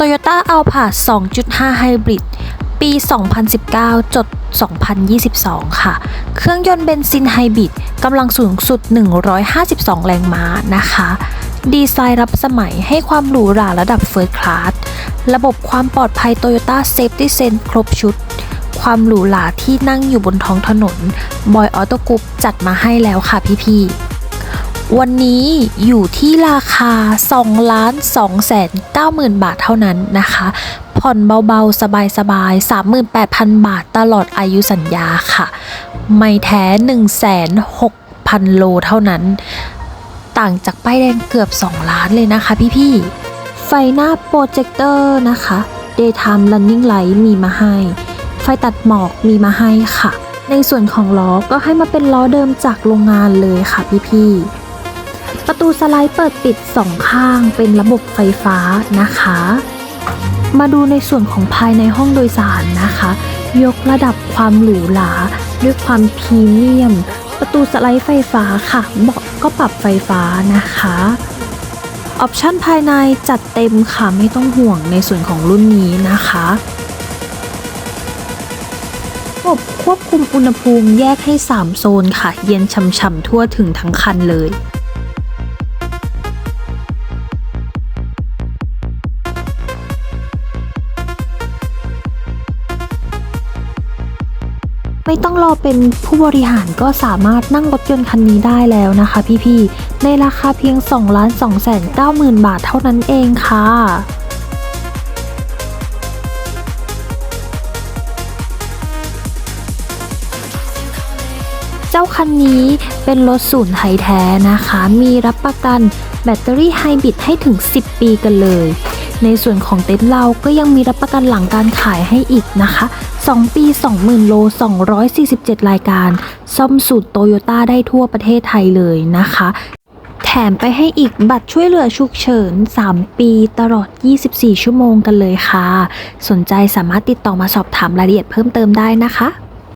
Toyota Alphard 2.5 Hybrid ปี 2019 จด 2022 ค่ะ เครื่องยนต์เบนซินไฮบริดกำลังสูงสุด 152 แรงม้านะคะ ดีไซน์รับสมัยให้ความหรูหราระดับเฟิร์สคลาส ระบบความปลอดภัย Toyota Safety Sense ครบชุด ความหรูหราที่นั่งอยู่บนท้องถนน บอยออโตกรุ๊ปจัดมาให้แล้วค่ะพี่ๆ วันนี้อยู่ที่ราคา 2 ล้าน2แสน9หมื่นบาทเท่านั้นนะคะ ผ่อนเบาๆ สบายๆ 38,000 บาทตลอดอายุสัญญาค่ะ ไม่แท้1,600,000 โลเท่านั้น ต่างจากป้ายแดงเกือบ 2 ล้านเลยนะคะพี่ๆ ไฟหน้าโปรเจคเตอร์นะคะ Daytime Running Light มีมาให้ ไฟตัดหมอกมีมาให้ค่ะ ในส่วนของล้อก็ให้มาเป็นล้อเดิมจากโรงงานเลยค่ะพี่ๆ ประตูสไลด์เปิดปิดสองข้างเป็นระบบไฟฟ้านะคะ มาดูในส่วนของภายในห้องโดยสารนะคะ ยกระดับความหรูหราด้วยความพรีเมียม ประตูสไลด์ไฟฟ้าค่ะเบาะก็ปรับไฟฟ้านะคะออปชั่นภายในจัดเต็มค่ะไม่ต้องห่วงในส่วนของรุ่นนี้นะคะระบบควบคุมอุณหภูมิแยกให้ 3 โซนค่ะ เย็นช่ำๆทั่วถึงทั้งคันเลย ไม่ต้องรอเป็นผู้บริหารก็สามารถนั่งรถยนต์คันนี้ได้แล้วนะคะพี่ๆ ในราคาเพียง2ล้าน2แสน9หมื่นบาทเท่านั้นเองค่ะเจ้าคันนี้เป็นรถศูนย์ไทยแท้นะคะ มีรับประกันแบตเตอรี่ไฮบริดให้ถึง 10 ปีกันเลย ในส่วนของเต็นท์เราก็ยังมีรับประกันหลังการขายให้อีกนะคะ 2 ปี 20,000 โล 247 รายการ ซ่อมสูตรโตโยต้าได้ทั่วประเทศไทยเลยนะคะ แถมไปให้อีกบัตรช่วยเหลือฉุกเฉิน 3 ปีตลอด 24 ชั่วโมงกันเลยค่ะ สนใจสามารถติดต่อมาสอบถามรายละเอียดเพิ่มเติมได้นะคะ